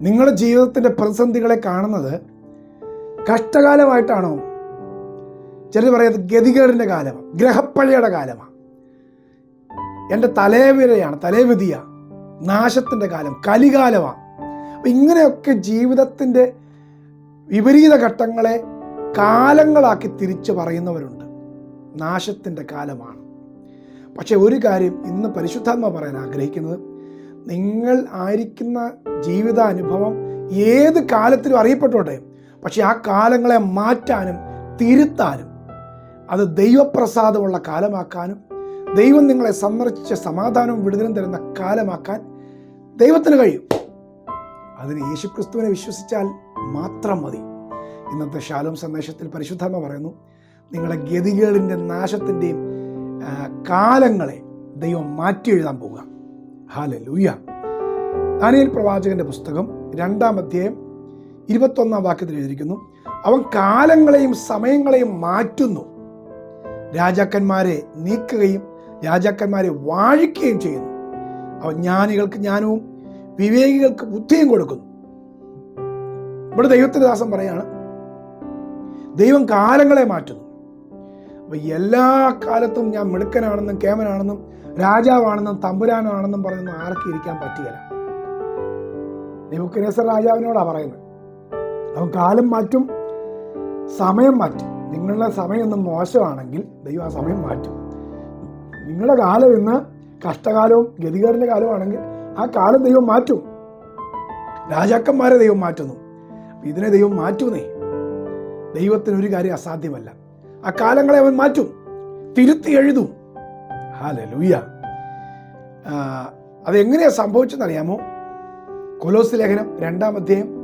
നിങ്ങളുടെ ജീവിതത്തിന്റെ പ്രതിസന്ധികളെ കാണുന്നത് കഷ്ടകാലമായിട്ടാണോ? ചിലർ പറയുന്നത് ഗതികേടിന്റെ കാലമാണ് ഗ്രഹപ്പഴയുടെ കാലമാണ്. എന്റെ തലേവിരയാണ് തലേവിധിയ നാശത്തിന്റെ കാലം കലികാലമാണ്. അപ്പം ഇങ്ങനെയൊക്കെ ജീവിതത്തിന്റെ വിപരീത ഘട്ടങ്ങളെ കാലങ്ങളാക്കി തിരിച്ചു പറയുന്നവരുണ്ട്. നാശത്തിന്റെ കാലമാണ്. പക്ഷെ ഒരു കാര്യം ഇന്ന് പരിശുദ്ധാത്മ പറയാൻ ആഗ്രഹിക്കുന്നത് നിങ്ങൾ ആയിരിക്കുന്ന ജീവിതാനുഭവം ഏത് കാലത്തിലും അറിയപ്പെട്ടോട്ടെ. പക്ഷെ ആ കാലങ്ങളെ മാറ്റാനും തിരുത്താനും അത് ദൈവപ്രസാദമുള്ള കാലമാക്കാനും ദൈവം നിങ്ങളെ സന്ദർശിച്ച സമാധാനവും വിടുതലും തരുന്ന കാലമാക്കാൻ ദൈവത്തിന് കഴിയും. അതിന് യേശുക്രിസ്തുവിനെ വിശ്വസിച്ചാൽ മാത്രം മതി. ഇന്നത്തെ ശാലോം സന്ദേശത്തിൽ പരിശുദ്ധമ്മ പറയുന്നു നിങ്ങളുടെ ഗതികളിന്റെ നാശത്തിന്റെയും കാലങ്ങളെ ദൈവം മാറ്റി എഴുതാൻ പോവുക. ഹാലലൂയ. ദാനിയൽ പ്രവാചകന്റെ പുസ്തകം രണ്ടാം അധ്യായം ഇരുപത്തൊന്നാം വാക്യത്തിൽ എഴുതിയിരിക്കുന്നു അവൻ കാലങ്ങളെയും സമയങ്ങളെയും മാറ്റുന്നു. രാജാക്കന്മാരെ നീക്കുകയും രാജാക്കന്മാരെ വാഴിക്കുകയും ചെയ്യുന്നു. അവൻ ജ്ഞാനികൾക്ക് ജ്ഞാനവും വിവേകികൾക്ക് ബുദ്ധിയും കൊടുക്കുന്നു. ഇവിടെ ദൈവത്തിന്റെ ദാസം പറയാണ് ദൈവം കാലങ്ങളെ മാറ്റുന്നു. അപ്പൊ എല്ലാ കാലത്തും ഞാൻ മിടുക്കനാണെന്നും കേമനാണെന്നും രാജാവാണെന്നും തമ്പുരാനാണെന്നും പറയുന്ന. ആർക്കും ഇരിക്കാൻ പറ്റുകയില്ല നെബുക്കനേസർ രാജാവിനോടാ പറയുന്നത്. അവൻ കാലം മാറ്റും സമയം മാറ്റും. നിങ്ങളുടെ സമയം ഒന്നും മോശമാണെങ്കിൽ ദൈവം ആ സമയം മാറ്റും. നിങ്ങളുടെ കാലം ഇന്ന് കഷ്ടകാലവും ഗതികേടിന്റെ കാലമാണെങ്കിൽ ആ കാലം ദൈവം മാറ്റും. രാജാക്കന്മാരെ ദൈവം മാറ്റുന്നു. ഇതിനെ ദൈവം മാറ്റുന്നേ. ദൈവത്തിന് ഒരു കാര്യം അസാധ്യമല്ല. ആ കാലങ്ങളെ അവൻ മാറ്റും. തിരുത്തി എഴുതും. ഹാലലൂയ അതെങ്ങനെയാ സംഭവിച്ചെന്നറിയാമോ? കൊലോസ് ലേഖനം രണ്ടാം അധ്യായം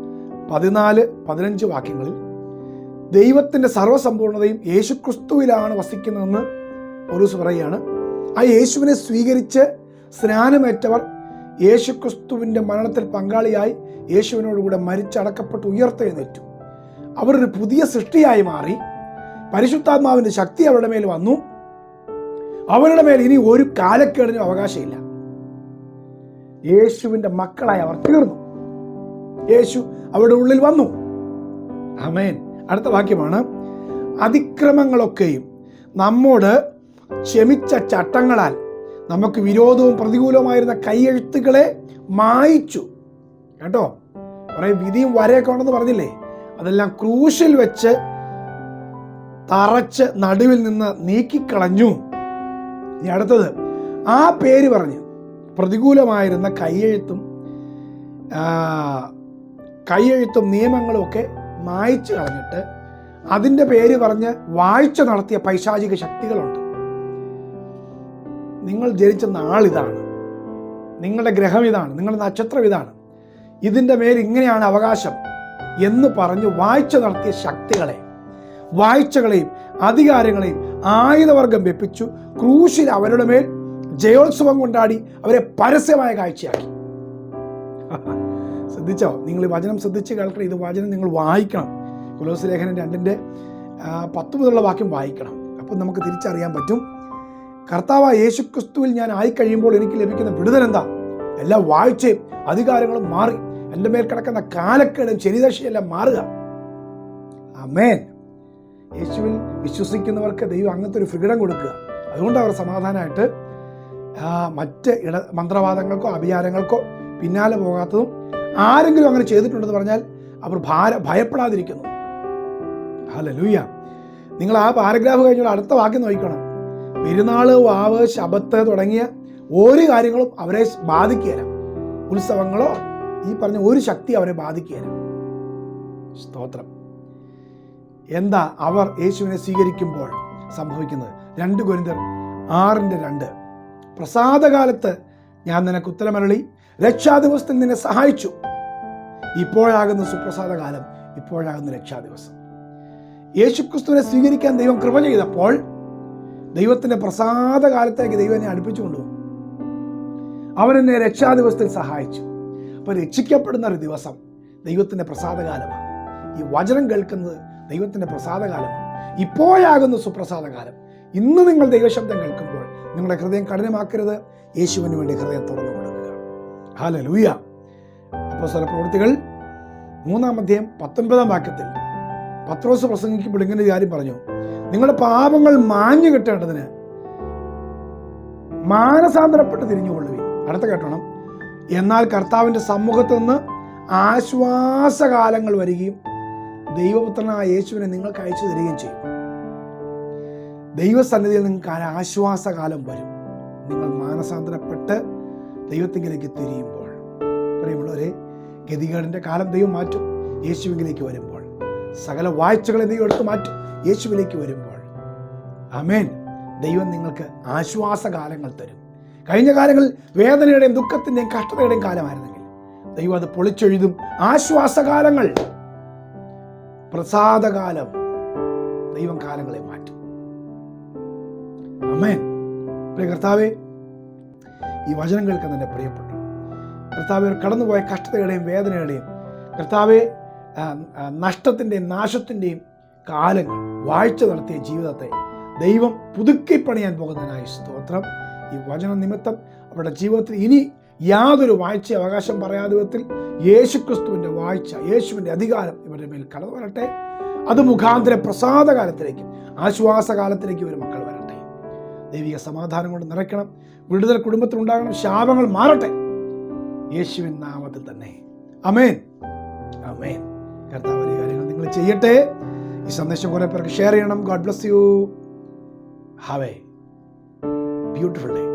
പതിനാല് പതിനഞ്ച് വാക്യങ്ങളിൽ ദൈവത്തിന്റെ സർവസമ്പൂർണതയും യേശുക്രിസ്തുവിലാണ് വസിക്കുന്നതെന്ന് പൗലൂസ് പറയുകയാണ്. ആ യേശുവിനെ സ്വീകരിച്ച് സ്നാനമേറ്റവർ യേശുക്രിസ്തുവിന്റെ മരണത്തിൽ പങ്കാളിയായി യേശുവിനോടുകൂടെ മരിച്ചടക്കപ്പെട്ട് ഉയർത്തെഴുന്നേറ്റു. അവർ ഒരു പുതിയ സൃഷ്ടിയായി മാറി. പരിശുദ്ധാത്മാവിന്റെ ശക്തി അവരുടെ മേൽ വന്നു. അവരുടെ മേൽ ഇനി ഒരു കാലക്കേടിനും അവകാശമില്ല. യേശുവിന്റെ മക്കളായി അവർ തീർന്നു. യേശു അവരുടെ ഉള്ളിൽ വന്നു. അമേൻ അടുത്ത വാക്യമാണ്. അതിക്രമങ്ങളൊക്കെയും നമ്മോട് ക്ഷമിച്ച ചട്ടങ്ങളാൽ നമുക്ക് വിരോധവും പ്രതികൂലവുമായിരുന്ന കൈയെഴുത്തുകളെ മായിച്ചു. കേട്ടോ? കുറെ വിധിയും വരെയൊക്കെ ഉണ്ടെന്ന് പറഞ്ഞില്ലേ? അതെല്ലാം ക്രൂശിൽ വെച്ച് തറച്ച് നടുവിൽ നിന്ന് നീക്കിക്കളഞ്ഞു. ഇനി അടുത്തത് ആ പേര് പറഞ്ഞ് പ്രതികൂലമായിരുന്ന കയ്യെഴുത്തും കയ്യെഴുത്തും നിയമങ്ങളും ഒക്കെ മായ്ച്ചു കളഞ്ഞിട്ട് അതിന്റെ പേര് പറഞ്ഞ് വാഴ്ച നടത്തിയ പൈശാചിക ശക്തികളുണ്ട്. നിങ്ങൾ ജനിച്ച നാളിതാണ്. നിങ്ങളുടെ ഗ്രഹം ഇതാണ്. നിങ്ങളുടെ നക്ഷത്രം ഇതാണ്. ഇതിന്റെ മേൽ ഇങ്ങനെയാണ് അവകാശം എന്ന് പറഞ്ഞ് വാഴ്ച നടത്തിയ ശക്തികളെ വാഴ്ചകളെയും അധികാരങ്ങളെയും ആയുധവർഗം വെപ്പിച്ചു ക്രൂശിൽ അവരുടെ മേൽ ജയോത്സവം കൊണ്ടാടി അവരെ പരസ്യമായ കാഴ്ചയാക്കി. ശ്രദ്ധിച്ചോ? നിങ്ങൾ വചനം ശ്രദ്ധിച്ച് കേൾക്കണം. ഇത് വചനം നിങ്ങൾ വായിക്കണം. കുലോസ് ലേഖനം രണ്ടിന്റെ പത്ത് മുതലുള്ള വാക്യം വായിക്കണം. അപ്പം നമുക്ക് തിരിച്ചറിയാൻ പറ്റും. കർത്താവ് യേശുക്രിസ്തുവിൽ ഞാൻ ആയി കഴിയുമ്പോൾ എനിക്ക് ലഭിക്കുന്ന വിടുതൽ എന്താ എല്ലാ വാഴ്ചയും അധികാരങ്ങളും മാറി. എന്റെ മേൽ കിടക്കുന്ന കാലക്കേടും ശനിദശയെല്ലാം മാറുക. അമേൻ യേശുവിൽ വിശ്വസിക്കുന്നവർക്ക് ദൈവം അങ്ങനത്തെ ഒരു ഫ്രീഡം കൊടുക്കുക. അതുകൊണ്ട് അവർ സമാധാനമായിട്ട് മറ്റ് ഇട മന്ത്രവാദങ്ങൾക്കോ അഭിചാരങ്ങൾക്കോ പിന്നാലെ പോകാത്തതും ആരെങ്കിലും അങ്ങനെ ചെയ്തിട്ടുണ്ടെന്ന് പറഞ്ഞാൽ അവർ ഭാര ഭയപ്പെടാതിരിക്കുന്നു. ഹലലൂയ നിങ്ങൾ ആ പാരഗ്രാഫ് കഴിഞ്ഞാൽ അടുത്ത വാക്യം നോക്കണം. പെരുന്നാൾ വാവ് ശബത്ത് തുടങ്ങിയ ഒരു കാര്യങ്ങളും അവരെ ബാധിക്കുകയില്ല ഉത്സവങ്ങളോ ഈ പറഞ്ഞ ഒരു ശക്തി അവരെ ബാധിക്കുകയില്ല സ്തോത്രം. എന്താ അവർ യേശുവിനെ സ്വീകരിക്കുമ്പോൾ സംഭവിക്കുന്നത്? രണ്ട് ഗുരുന്തർ ആറിന്റെ രണ്ട്. പ്രസാദകാലത്ത് ഞാൻ നിനക്ക് ഉത്തരമരളി. രക്ഷാദിവസത്തിൽ നിന്നെ സഹായിച്ചു. ഇപ്പോഴാകുന്ന സുപ്രസാദകാലം ഇപ്പോഴാകുന്ന രക്ഷാദിവസം. യേശുക്രിസ്തുവിനെ സ്വീകരിക്കാൻ ദൈവം കൃപ ചെയ്തപ്പോൾ ദൈവത്തിന്റെ പ്രസാദകാലത്തേക്ക് ദൈവം എന്നെ അടുപ്പിച്ചു കൊണ്ടുപോകും അവൻ എന്നെ രക്ഷാദിവസത്തിൽ സഹായിച്ചു. അപ്പോൾ രക്ഷിക്കപ്പെടുന്ന ഒരു ദിവസം ദൈവത്തിന്റെ പ്രസാദകാലമാണ്. ഈ വചനം കേൾക്കുന്നത് ദൈവത്തിന്റെ പ്രസാദകാലം ഇപ്പോഴാകുന്ന സുപ്രസാദകാലം. ഇന്ന് നിങ്ങൾ ദൈവശബ്ദം കേൾക്കുമ്പോൾ നിങ്ങളുടെ ഹൃദയം കഠിനമാക്കരുത്. യേശുവിന് വേണ്ടി ഹൃദയം തുറന്നു കൊടുക്കുക. ഹാല ലൂയ അപ്പോൾ സ്ഥല പ്രവൃത്തികൾ മൂന്നാം അധ്യായം പത്തൊൻപതാം വാക്യത്തിൽ പത്രോസ് പ്രസംഗിക്കുമ്പോൾ ഇങ്ങനെ കാര്യം പറഞ്ഞു. നിങ്ങളുടെ പാപങ്ങൾ മാഞ്ഞു കിട്ടേണ്ടതിന് മാനസാന്തരപ്പെട്ട് തിരിഞ്ഞുകൊള്ളുവിൻ. അടുത്ത കേട്ടണം. എന്നാൽ കർത്താവിന്റെ സമൂഹത്തു നിന്ന് ആശ്വാസകാലങ്ങൾ വരികയും ദൈവപുത്രനായ യേശുവിനെ നിങ്ങൾക്ക് അയച്ചു തരികയും ചെയ്യും. ദൈവസന്നിധിയിൽ നിങ്ങൾക്ക് ആശ്വാസകാലം വരും. നിങ്ങൾ മാനസാന്തരപ്പെട്ട് ദൈവത്തിങ്കിലേക്ക് തിരിയുമ്പോൾ. പ്രിയമുള്ളവരെ ഗതികേടിന്റെ കാലം ദൈവം മാറ്റും. യേശുവിലേക്ക് വരുമ്പോൾ. സകല വാഴ്ചകളെ ദൈവം എടുത്ത് മാറ്റും. യേശുവിലേക്ക് വരുമ്പോൾ. അമേൻ ദൈവം നിങ്ങൾക്ക് ആശ്വാസകാലങ്ങൾ തരും. കഴിഞ്ഞ കാലങ്ങളിൽ വേദനയുടെയും ദുഃഖത്തിന്റെയും കഷ്ടതയുടെയും കാലമായിരുന്നെങ്കിൽ ദൈവം അത് പൊളിച്ചെഴുതും. ആശ്വാസകാലങ്ങൾ. പ്രസാദകാലം ദൈവം കാലങ്ങളെ മാറ്റും. അമ്മേ പ്രിയ കർത്താവേ ഈ വചനം കേൾക്കുന്ന എന്റെ പ്രിയപ്പെട്ടു കർത്താവെ കടന്നുപോയ കഷ്ടതയുടെയും വേദനയുടെയും കർത്താവെ നഷ്ടത്തിന്റെയും നാശത്തിന്റെയും കാലങ്ങൾ വാഴ്ച നടത്തിയ ജീവിതത്തെ ദൈവം പുതുക്കി പണിയാൻ പോകുന്നതിനായി സ്തോത്രം. ഈ വചന നിമിത്തം അവരുടെ ജീവിതത്തിൽ ഇനി യാതൊരു വാഴ്ച അവകാശം പറയാതെ വിധത്തിൽ യേശുക്രിസ്തുവിന്റെ വാഴ്ച യേശുവിന്റെ അധികാരം ഇവരുടെ മേൽ കടന്നു വരട്ടെ. അത് മുഖാന്തര പ്രസാദകാലത്തിലേക്ക് ആശ്വാസകാലത്തിലേക്ക് ഇവർ മക്കൾ വരട്ടെ. ദൈവിക സമാധാനം കൊണ്ട് നിറയ്ക്കണം. വിടുതൽ കുടുംബത്തിൽ ഉണ്ടാകണം. ശാപങ്ങൾ മാറട്ടെ. യേശുവിൻ നാമത്തിൽ തന്നെ. അമേൻ അമേൻ കർത്താവ് കാര്യങ്ങൾ നിങ്ങൾ ചെയ്യട്ടെ. ഈ സന്ദേശം കുറേ പേർക്ക് ഷെയർ ചെയ്യണം. God bless you. Have a beautiful day.